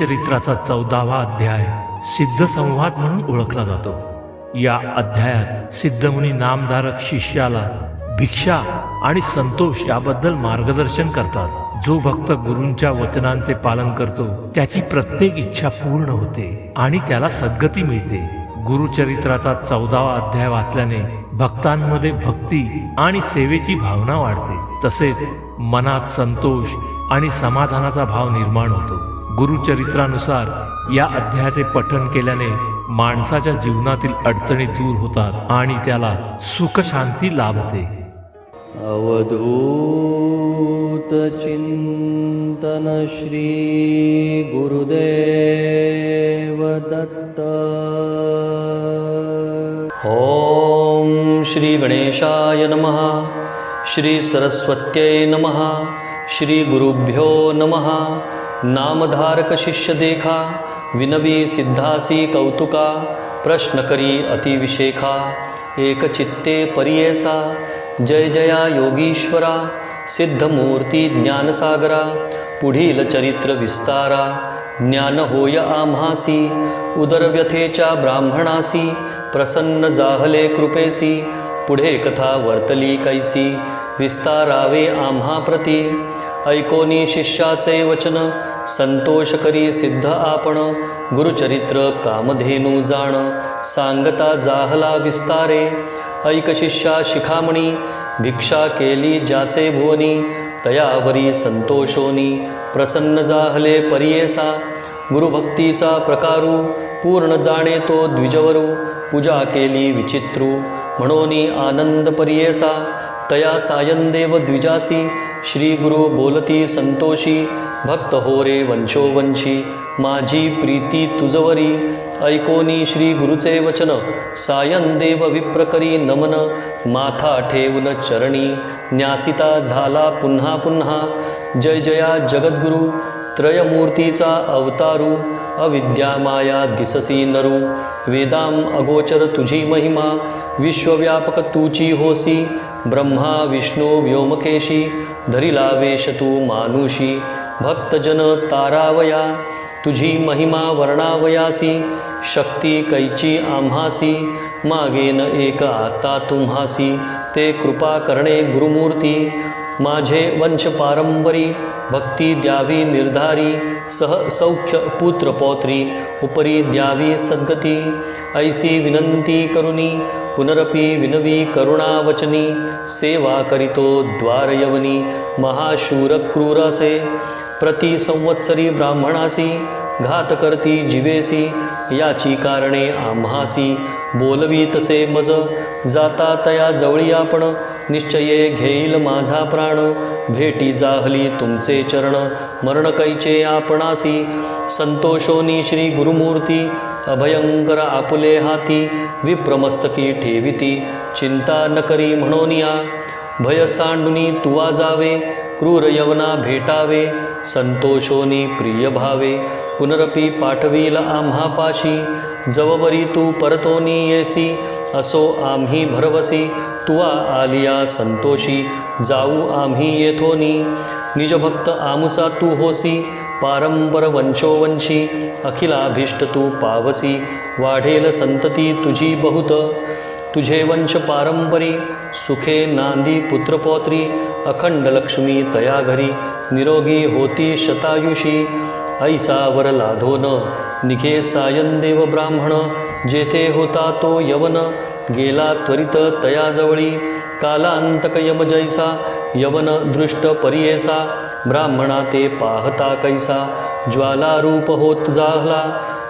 गुरुचरित्राचा चौदावा अध्याय सिद्ध संवाद म्हणून ओळखला जातो. या अध्यायात सिद्धमुनी नामधारक शिष्याला भिक्षा आणि संतोष याबद्दल मार्गदर्शन करतात. जो भक्त गुरूंच्या वचनांचे पालन करतो त्याची प्रत्येक इच्छा पूर्ण होते आणि त्याला सद्गती मिळते. गुरुचरित्राचा चौदावा अध्याय वाचल्याने भक्तांमध्ये भक्ती आणि सेवेची भावना वाढते. तसेच मनात संतोष आणि समाधानाचा भाव निर्माण होतो. गुरुचरित्रानुसार या अध्यायाचे पठन केल्याने माणसाच्या जीवनातील अडचणी दूर होतात आणि त्याला सुखशांती लाभते. अवधूत चिंतन श्री गुरुदेव दत्त। ओम श्री गणेशाय नमः। श्री सरस्वत्यै नमः। श्री गुरुभ्यो नमः। नामधारक शिष्य देखा विनवी सिद्धासी कौतुका प्रश्न करी अतिविशेखा एकचित्ते परियेसा जय जया योगीश्वरा सिद्धमूर्ती ज्ञानसागरा पुढील चरित्र विस्तारा। ज्ञान होय आम्हासी उदरव्यथेच्या ब्राह्मणासी प्रसन्न जाहले कृपेसी पुढे कथा वर्तली कैसी विस्तारावे आम्हा प्रती। ऐकोनी शिष्याचे वचन. संतोष करी सिद्ध आपण. गुरुचरित्र कामधेनू जाण. सांगता जाहला विस्तारे. ऐक शिष्या शिखामणी. भिक्षा केली ज्याचे भुवनी. तयावरी संतोषोनी प्रसन्न जाहले परियेसा. गुरुभक्तीचा प्रकारू. पूर्ण जाणे तो द्विजवरू. पूजा केली विचित्रू. म्हणोनी आनंद परियेसा. तया सायंदेव द्विजासी श्री गुरु बोलती संतोषी भक्त हो रे वंशोवंशी माझी प्रीती तुझवरी ऐकोनी श्री गुरुचे वचन सायंदेव विप्रकरी नमन माथा ठेवून चरणी न्यासिता झाला पुन्हा पुन्हा जय जया जगद्गुरु त्रयमूर्तीचा अवतारू अविद्या माया दिससी नरू। वेदाम अगोचर तुझी महिमा विश्वव्यापक तूची होसी। ब्रह्मा विष्णू व्योमकेशी धरिला वेश तू मानुषी। भक्तजन तारावया तुझी महिमा वर्णावयासी। शक्ती कैची आम्हासी मागेन एक आता तुम्हासी। ते कृपा करणे गुरुमूर्ती माझे वंश पारंपरी भक्ती द्यावी निर्धारी सह सौख्य पुत्र पौत्री उपरी द्यावी सद्गती ऐसी विनंती करुणी पुनरपी विनवी करुणावचनी सेवा करितो द्वारयवनी महाशूर क्रूरसे प्रति संवत्सरी ब्राह्मणासी घात करती जिवेसी याची कारणे आम्हासी बोलवी तसे मज जाता तया जवळी आपण निश्चये घेईल माझा प्राण. भेटी जाहली तुमचे चरण. मरण कैचे आपणासी. संतोषोनी श्री गुरुमूर्ती. अभयंकर आपुले हाती. विप्रमस्तकी ठेविती. चिंता न करी म्हणोनिया भय सांडुनी तुवा जावे. क्रूर यवना भेटावे. संतोषोनी प्रिय भावे. पुनरपी पाठवील आम्हा पाशी. जवबरी तू परतोनी येसी असो आम्ही भरवसी. तुवा आलिया संतोषी जाऊ आम्ही येथोनी निजभक्त आमुचा तू होसी पारंपर वंशोवंशी. अखिलाभीष्ट तू पावसी वाढेल संतती तुझी बहुत. तुझे वंश पारंपरी सुखे नांदी पुत्रपौत्री अखंड लक्ष्मी तया घरी निरोगी होती शतायुषी. ऐसा वर लाधो न निघे सायंदेव ब्राह्मण जेथे होता तो यवन गेला त्वरित तयाजवळी कालांतक यम जैसा यवन दृष्ट परियेसा ब्राह्मणा ते पाहता कैसा ज्वालारूप होत जाहला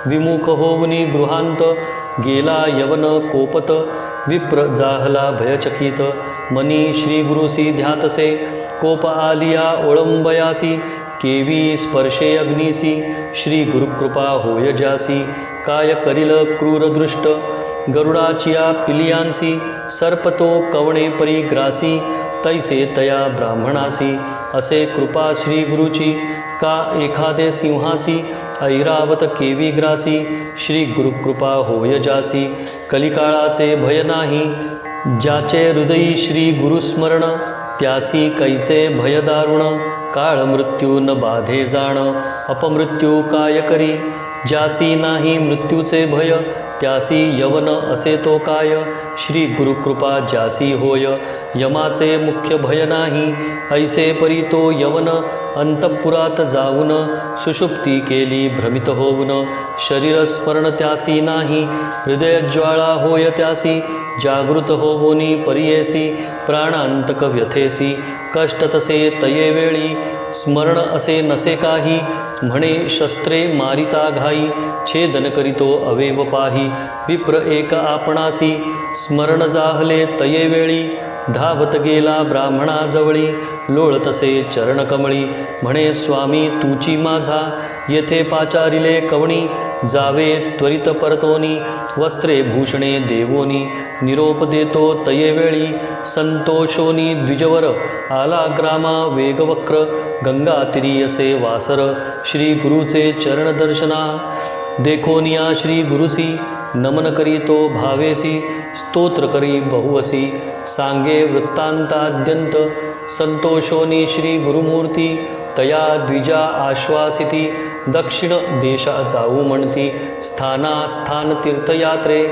विमुख होवनी गृहांत गेला यवन कोपत विप्र जाहला भयचकित मनी श्री गुरुसी ध्यातसे कोप आलिया ओळंबयासी केवी स्पर्शे अग्निसी श्री गुरुकृपा होय जासी काय करिल क्रूरदृष्ट गरुडाचिया पिलियांसी सर्पतो कवणे परिग्रासी तैसे तया ब्राह्मणासी असे कृपा श्री गुरुची का एखादे सिंहासी ऐरावत केवी ग्रासी श्री गुरुकृपा होय जासी कलिकाळाचे भय नाही ज्याचे हृदयी श्री गुरुस्मरण त्यासी कैसे भयदारुण काळ मृत्यू न बाधे जाण. अपमृत्यू काय करी. ज्यासी नाही मृत्यूचे भय त्यासी यवन असे तो काय. श्री गुरुकृपा ज्यासी होय यमाचे मुख्य भय नाही. ऐसे परी तो यवन अंतपुरात जाऊन सुषुप्ती केली भ्रमित होऊन. शरीर स्मरण त्यासी नाही हृदयज्वाळा होय त्यासी. जागृत होऊनी परियेसी प्राणांतक व्यथेसी. कष्ट तसे तये वेळी स्मरण असे नसे काही म्हणे शस्त्रे मारिता घाई छेदन करीतो अवेव पाही विप्र एक आपणासी स्मरण जाहले तये वेळी धावत गेला ब्राह्मणाजवळी लोळतसे चरणकमळी म्हणे स्वामी तुची माझा येथे पाचारिले कवणी जावे त्वरित परतोनी वस्त्रे भूषणे देवोनी निरोप देतो तये वेळी संतोषोनी द्विजवर आला ग्रामा वेगवक्र गंगा तिरियसे वासर श्री गुरुचे चरण दर्शना देखोनिया श्री गुरुसी नमन करी तो भावेसी स्तोत्र करी बहुवसी सांगे वृत्तांताद्यंत संतोषोनी श्री गुरुमूर्ती तया द्विजा आश्वासिती दक्षिण देशा जाऊ म्हणती स्थानास्थान तीर्थयात्रे।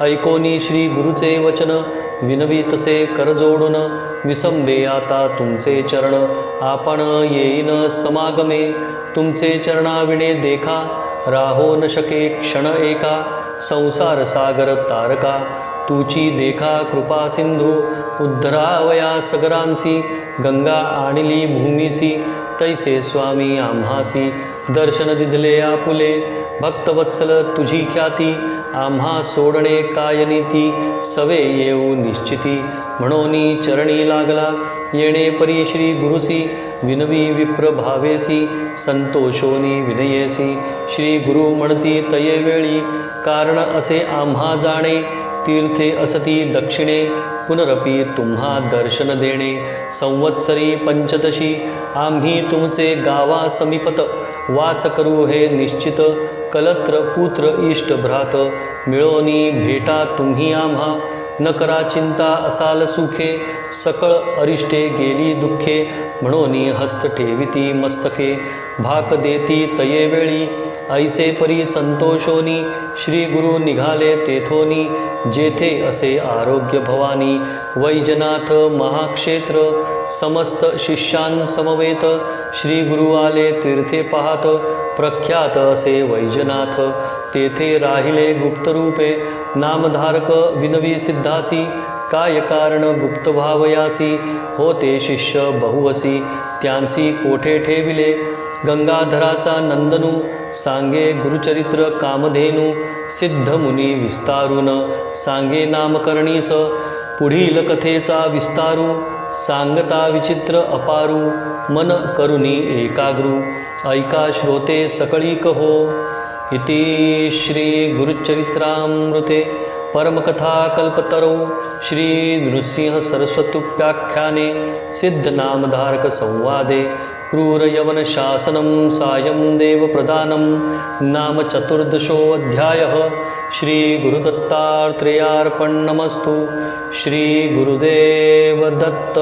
ऐकोनी श्री गुरुचे वचन विनवीतसे करजोडून विसंबे आता तुमचे चरण। आपण येईन समागमे तुमचे चरणाविणे देखा। राहो न शके क्षण एका संसार सागर तारका। तुची देखा कृपा सिंधू उद्धरावया सगरांसी गंगा आणली भूमीसी। तैसे स्वामी आम्हासी दर्शन दिदले आपुले। भक्तवत्सल तुझी ख्याती आम्हा सोडणे काय नीती? सवे येऊ निश्चिती। म्हणोनी चरणी लागला येणे परी श्री गुरुसी। विनवी विप्र भावेसी संतोषोनी विनयेसी। श्री गुरु म्हणती तये वेळी कारण असे आम्हा जाणे तीर्थे असती दक्षिणे। पुनरपी तुम्हा दर्शन देणे. संवत्सरी पंचदशी आम्ही तुमचे गावा समीपत वास करू हे निश्चित. कलत्र पुत्र इष्ट भ्रात मिळोनी भेटा तुम्ही आम्हा. न करा चिंता असाल सुखे सकळ अरिष्टे गेली दुःखे म्हणोनी हस्त ठेविती मस्तके भाक देती तये वेळी ऐसे परी संतोषोनी श्री गुरु निघाले तेथोनी जेथे असे आरोग्य भवानी वैजनाथ महाक्षेत्र समस्त शिष्यांसमवेत श्री गुरु आले तीर्थे पाहत प्रख्यात असे वैजनाथ तेथे राहिले गुप्तरूपे नामधारक विनवी सिद्धासी काय कारण गुप्त भावयासी होते शिष्य बहुवसी त्यांसी कोठे ठेविले? गंगाधराचा नंदनू सांगे गुरुचरित्र कामधेनू सिद्ध मुनी विस्तारून सांगे नामकरणीस पुढील कथेचा विस्तारू सांगता विचित्र अपारू मन करुणी एकाग्रू ऐका श्रोते सकळी कहो। इति श्रीगुरुचरित्रामृते परमकथाकल्पतरौ श्री सिद्धनामधारकसंवादे क्रूरयवनशासनं सायं देवप्रदानं नाम चतुर्दशोऽध्यायः श्रीगुरुदत्तात्रेयार्पणमस्तु श्रीगुरुदेवदत्त